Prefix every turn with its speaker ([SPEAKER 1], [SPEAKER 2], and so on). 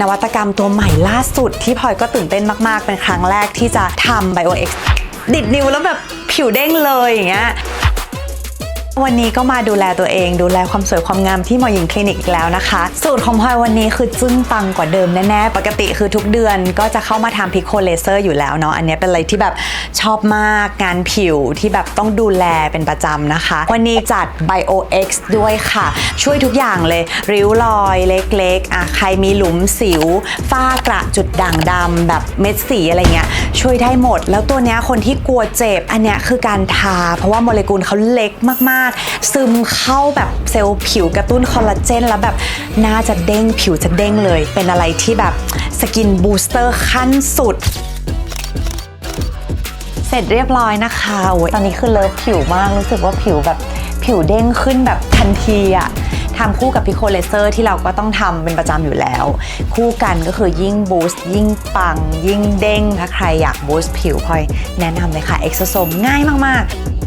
[SPEAKER 1] นวัตกรรมตัวใหม่ล่าสุดที่พลอยก็ตื่นเต้นมาก ๆ เป็นครั้งแรกที่จะทำ BioX ดิดนิ้วแล้วแบบผิวเด้งเลยอย่างเงี้ย วันนี้ก็มาดูแลตัวเอง ดูแลความสวยความงามที่หมอหญิงคลินิกอีกแล้วนะคะ สูตรของพลอยวันนี้คือจึ้งปังกว่าเดิมแน่ๆ ปกติคือทุกเดือนก็จะเข้ามาทำพิโคเลเซอร์อยู่แล้วเนาะอันนี้เป็นอะไรที่แบบชอบมากงานผิวที่แบบต้องดูแลเป็นประจำนะคะ วันนี้จัด Bio X ด้วยค่ะ ช่วยทุกอย่างเลย ริ้วรอยเล็กๆอะใครมีหลุมสิว ฝ้ากระจุดด่างดำแบบเม็ดสีอะไรเงี้ยช่วยได้หมด แล้วตัวเนี้ยคนที่กลัวเจ็บอันเนี้ยคือการทา เพราะว่าโมเลกุลเขาเล็กมากๆ ซึมเข้าแบบเซลล์ผิวกระตุ้นคอลลาเจน แล้วแบบหน้าจะเด้งผิวจะเด้งเลย เป็นอะไรที่แบบสกินบูสเตอร์ขั้นสุดเสร็จเรียบร้อยนะคะโอ้ยตอนนี้คือเลิฟผิวมาก รู้สึกว่าผิวแบบผิวเด้งขึ้นแบบทันทีอะทำคู่กับพิโคเลเซอร์ที่เราก็ต้องทำเป็นประจำอยู่แล้ว คู่กันก็คือยิ่งบูสต์ยิ่งปัง ยิ่งเด้ง ถ้าใครอยากบูสต์ผิวพลอยแนะนำเลยค่ะ เอ็กโซโซมง่ายมาก ๆ